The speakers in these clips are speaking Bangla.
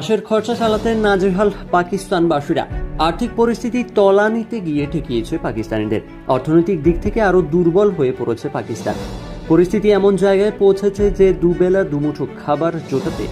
মাসের খরচা চালাতে নাজেহাল পাকিস্তানবাসীরা। আর্থিক পরিস্থিতি তলানিতে গিয়ে ঠেকিয়েছে পাকিস্তানিদের। অর্থনৈতিক দিক থেকে আরও দুর্বল হয়ে পড়েছে পাকিস্তান। পরিস্থিতি এমন জায়গায় পৌঁছেছে যে দুবেলা দুমুঠো খাবার জোটাতে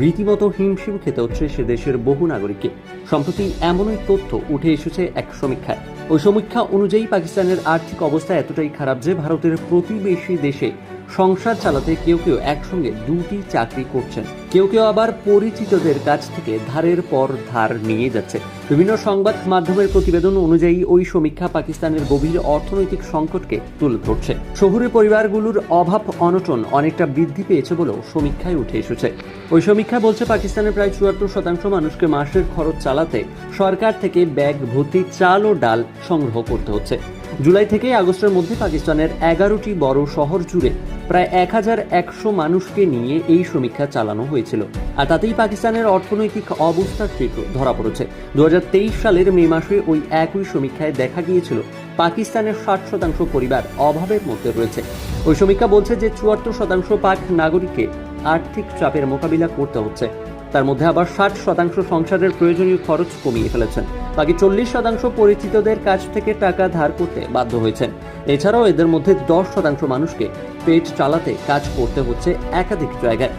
রীতিমতো হিমশিম খেতে হচ্ছে সে দেশের বহু নাগরিককে। সম্প্রতি এমনই তথ্য উঠে এসেছে এক সমীক্ষায়। ওই সমীক্ষা অনুযায়ী পাকিস্তানের আর্থিক অবস্থা এতটাই খারাপ যে ভারতের প্রতিবেশী দেশে সংসার চালাতে কেউ কেউ একসঙ্গে দুটি চাকরি করছেন। কেউ কেউ আবার পরিচিতদের কাছ থেকে ধারের পর ধার নিয়ে যাচ্ছে। বিভিন্ন সংবাদ মাধ্যমের প্রতিবেদন অনুযায়ী ওই সমীক্ষা পাকিস্তানের গভীর অর্থনৈতিক সংকটকে তুলে ধরছে। শহুরে পরিবারগুলোর অভাব, অনটন অনেকটা বৃদ্ধি পেয়েছে বলেও সমীক্ষায় উঠে এসেছে। ওই সমীক্ষা বলছে, পাকিস্তানের প্রায় চুয়াত্তর শতাংশ মানুষকে মাসের খরচ চালাতে সরকার থেকে ব্যাগ, ভর্তি চাল ও ডাল সংগ্রহ করতে হচ্ছে। জুলাই থেকে আগস্টের মধ্যে পাকিস্তানের এগারোটি বড় শহর জুড়ে প্রায় এক হাজার একশো মানুষকে নিয়ে এই সমীক্ষা চালানো হয়েছিল। আর তাতেই পাকিস্তানের অর্থনৈতিক অবস্থার চিত্র ধরা পড়েছে। দু হাজার তেইশ সালের মে মাসে ওই একই সমীক্ষায় দেখা গিয়েছিল, পাকিস্তানের ষাট শতাংশ পরিবার অভাবের মধ্যে রয়েছে। ওই সমীক্ষা বলছে যে চুয়াত্তর শতাংশ পাক নাগরিককে আর্থিক চাপের মোকাবিলা করতে হচ্ছে। তার মধ্যে আবার ষাট শতাংশ সংসারের প্রয়োজনীয় খরচ কমিয়ে ফেলেছেন। বাকি চল্লিশ শতাংশ পরিচিতদের কাছ থেকে টাকা ধার করতে বাধ্য হয়েছেন। এছাড়াও এদের মধ্যে দশ শতাংশ মানুষকে পেট চালাতে কাজ করতে হচ্ছে একাধিক জায়গায়।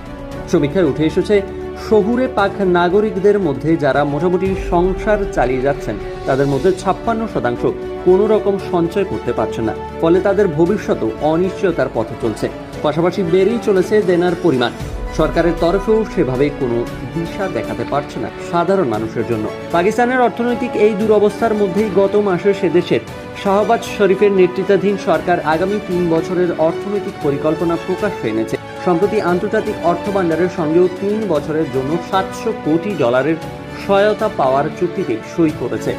সমীক্ষায় উঠে এসেছে, শহুরে পাক নাগরিকদের মধ্যে যারা মোটামুটি সংসার চালিয়ে যাচ্ছেন, তাদের মধ্যে ছাপ্পান্ন শতাংশ কোনো রকম সঞ্চয় করতে পারছে না। ফলে তাদের ভবিষ্যতও অনিশ্চয়তার পথে চলছে। পাশাপাশি বেড়েই চলেছে দেনার পরিমাণ। সরকারের তরফেও সেভাবে কোনো দিশা দেখাতে পারছে না সাধারণ মানুষের জন্য। পাকিস্তানের অর্থনৈতিক এই দুরবস্থার মধ্যেই গত মাসে সে দেশের শাহবাজ শরীফের নেতৃত্বাধীন সরকার আগামী তিন বছরের অর্থনৈতিক পরিকল্পনা প্রকাশ্যে এনেছে। সম্প্রতি আন্তর্জাতিক অর্থ ভাণ্ডারের সঙ্গেও তিন বছরের জন্য সাতশো কোটি ডলারের সহায়তা পাওয়ার চুক্তিতে সই করেছে।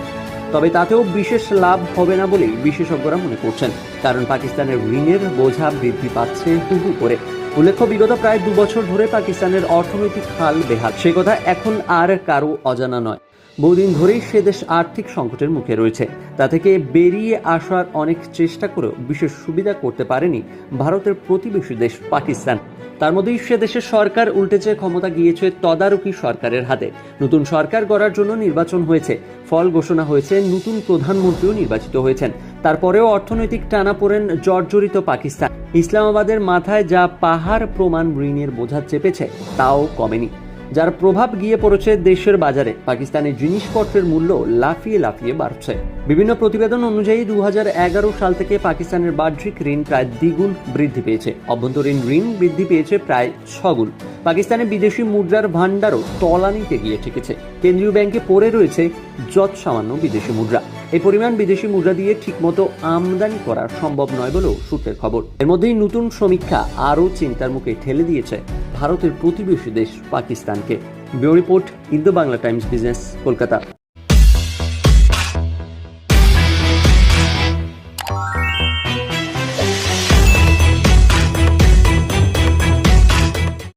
তবে তাতেও বিশেষ লাভ হবে না বলেই বিশেষজ্ঞরা মনে করছেন। কারণ পাকিস্তানের ঋণের বোঝা বৃদ্ধি পাচ্ছে হুহু করে। উল্লেখ্য, বিগত প্রায় দু বছর ধরে পাকিস্তানের অর্থনৈতিক হাল বেহাল। সে কথা এখন আর কারও অজানা নয়। বহুদিন ধরেই সে দেশ আর্থিক সংকটের মুখে রয়েছে। তা থেকে বেরিয়ে আসার অনেক চেষ্টা করেও বিশেষ সুবিধা করতে পারেনি ভারতের প্রতিবেশী দেশ পাকিস্তান। তার মধ্যেই সে দেশের সরকার উল্টেছে, ক্ষমতা গিয়েছে তদারকি সরকারের হাতে। নতুন সরকার গড়ার জন্য নির্বাচন হয়েছে। ফল ঘোষণা হয়েছে, নতুন প্রধানমন্ত্রীও নির্বাচিত হয়েছেন। তারপরেও অর্থনৈতিক টানাপোড়েন জর্জরিত পাকিস্তান। ইসলামাবাদের মাথায় যা পাহাড় প্রমাণ ঋণের বোঝা চেপেছে, তাও কমেনি। যার প্রভাব গিয়ে পড়েছে দেশের বাজারে। পাকিস্তানের জিনিসপত্রের মূল্য লাফিয়ে লাফিয়ে বাড়ছে। বিভিন্ন প্রতিবেদন অনুযায়ী দু হাজার এগারো সাল থেকে পাকিস্তানের বাহ্যিক ঋণ প্রায় দ্বিগুণ বৃদ্ধি পেয়েছে। অভ্যন্তরীণ ঋণ বৃদ্ধি পেয়েছে প্রায় ছগুণ। পাকিস্তানে বিদেশি মুদ্রার ভাণ্ডারও তলানিতে গিয়ে ঠেকেছে। কেন্দ্রীয় ব্যাংকে পড়ে রয়েছে যৎ সামান্য বিদেশি মুদ্রা। এই পরিমাণ বিদেশি মুদ্রা দিয়ে ঠিকমতো আমদানি করা সম্ভব নয় বলেও সূত্রের খবর। এর মধ্যেই নতুন সমীক্ষা আরও চিন্তার মুখে ঠেলে দিয়েছে ভারতের প্রতিবেশী দেশ পাকিস্তানকে। Bureau report Indo Bangla Times business, Kolkata.